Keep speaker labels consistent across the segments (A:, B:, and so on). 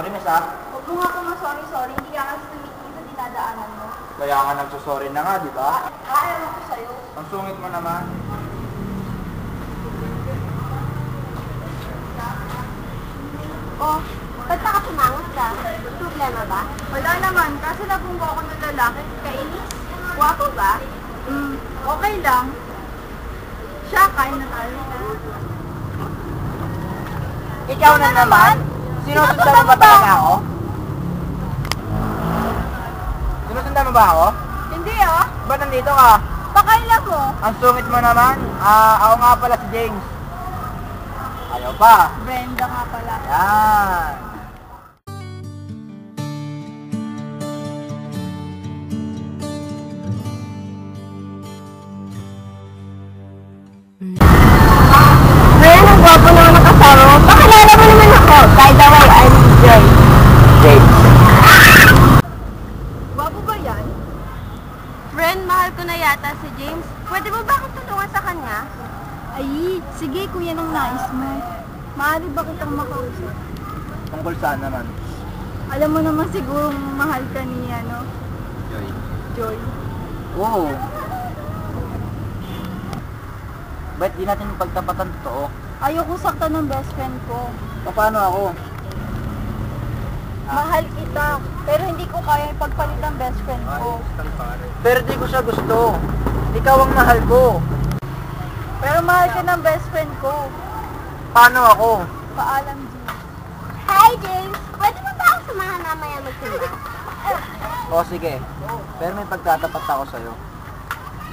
A: Sorry, miss ah.
B: Huwag mo nga ako sorry-sorry. Hindi ka kasi tumitingin sa dinadaanan mo.
A: Kaya nga nagsusorry na nga, di ba?
B: Ah, ewan ko sa'yo.
A: Ang sungit mo naman.
B: Oh, ba't ka? May problema ba? Wala naman, kasi nabunggo ako ng lalaki. Kainis? Wapo ba? Hmm, okay lang. Siya, kain na tayo.
A: Ikaw na naman? Sinusundan mo ba talaga ako? Sinusundan mo ba ako?
B: Hindi oh.
A: Ba't nandito ka?
B: Pakailan mo.
A: Ang sungit mo naman. Ah, ako nga pala si James. Ayaw pa.
B: Brenda nga pala.
A: Yan.
B: Friend, mahal ko na yata si James. Pwede mo ba akong tulungan sa kanya? Ay, sige kuya ng nais mo. Maaari ba kitang makausap?
A: Tungkol saan naman?
B: Alam mo naman siguro mahal ka ni ano,
A: Joy.
B: Joy.
A: Oo. Ba't di natin pagtapatan totoo?
B: Ayoko saktan ng best friend ko.
A: Paano ako?
B: Mahal kita, pero hindi ko kaya ipagpalit ang best friend ko.
A: Pero di ko siya gusto. Ikaw ang mahal ko.
B: Pero mahal ka ng best friend ko.
A: Paano ako?
B: Paalam, James. Hi, James! Pwede mo ba ako samahan mamaya magsimba?
A: O sige. Pero may pagtatapat ako sa'yo.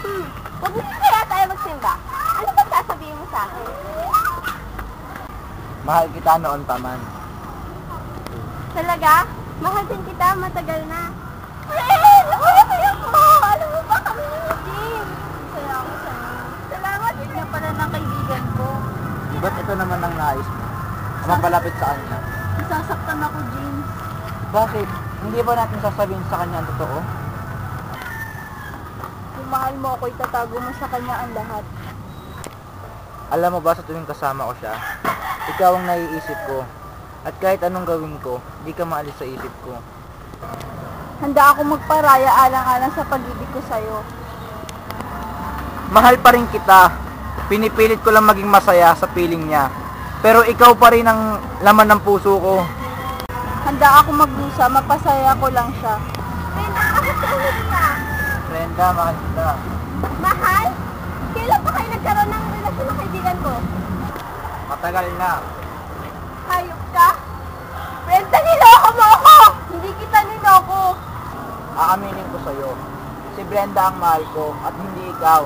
B: Hmm, huwag mo kaya tayo magsimba. Ano ba sasabihin mo sa akin?
A: Mahal kita noon pa man.
B: Talaga? Mahal din kita, matagal na. Friend! Uy, saya ko! Alam mo ba kami ni James? Saya ako sa'yo. Salamat din na pala ng kaibigan ko.
A: Ba't ito naman ang nais mo? Mapalapit sa kanya.
B: Nasasaktan ako, James.
A: Bakit? Hindi ba natin sasabihin sa kanya ang totoo?
B: Kung mahal mo ako, itatago mo sa kanya ang lahat.
A: Alam mo ba sa tuwing kasama ko siya, ikaw ang naiisip ko. At kahit anong gawin ko, di ka maalis sa isip ko.
B: Handa ako magparaya alang-alang sa pag-ibig ko sa'yo.
A: Mahal pa rin kita. Pinipilit ko lang maging masaya sa piling niya. Pero ikaw pa rin ang laman ng puso ko.
B: Handa ako magdusa, mapasaya ko lang siya. Brenda, nakatulog ka.
A: Brenda, mahal kita.
B: Mahal? Kailan pa kayo nagkaroon ng relasyon ng kaibigan ko?
A: Matagal na.
B: Hayop ka? Brenda, niloko mo ako! Hindi kita niloko.
A: Aaminin ko sa'yo. Si Brenda ang mahal ko at hindi ikaw.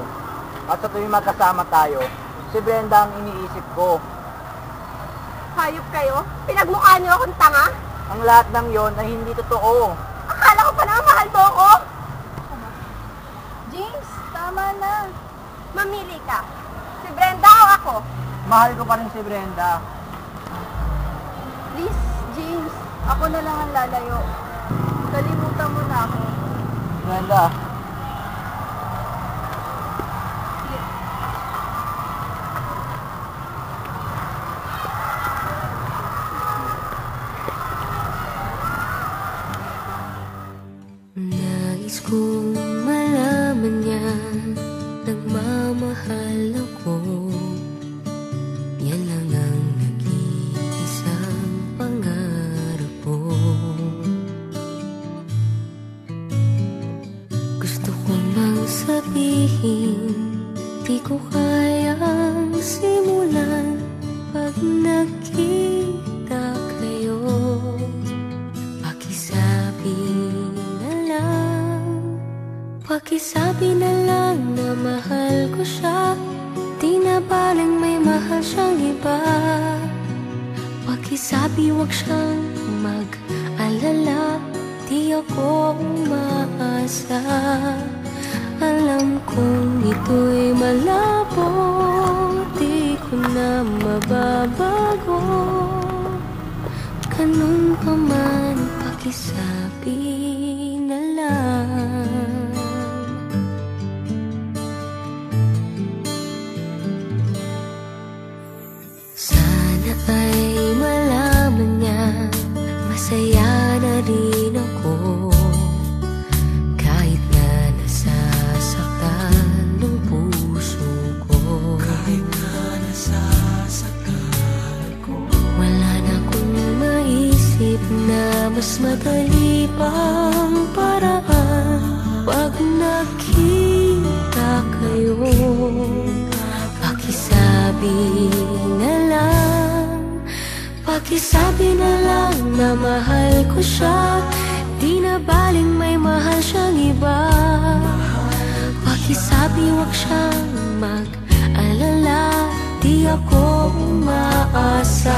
A: At sa tuwing magkasama tayo, si Brenda ang iniisip ko.
B: Hayop kayo? Pinagmukha niyo akong tanga?
A: Ang lahat ng yon ay hindi totoo.
B: Akala ko pa naman mahal mo ako? James, tama na. Mamili ka. Si Brenda o ako?
A: Mahal ko pa rin si Brenda.
B: Please, James. Ako na lang ang lalayo. Kalimutan mo na ako.
A: Brenda,
C: Nais sabihin Di ko kayang simulan Pag nakita kayo. Pakisabi na lang Pakisabi na lang na mahal ko siya. Di na balang may mahal siyang iba? Pakisabi wag siyang mag-alala Di ako umaasa Alam kong ito'y malabo Di ko na mababago. Ganun pa man, pakisabi na lang Mas madali pang paraan. Pag nakita kayo. Pakisabi na lang. Pakisabi na lang na mahal ko siya. Di na baling may mahal siyang iba. Pakisabi wag siyang mag-alala. Di ako umaasa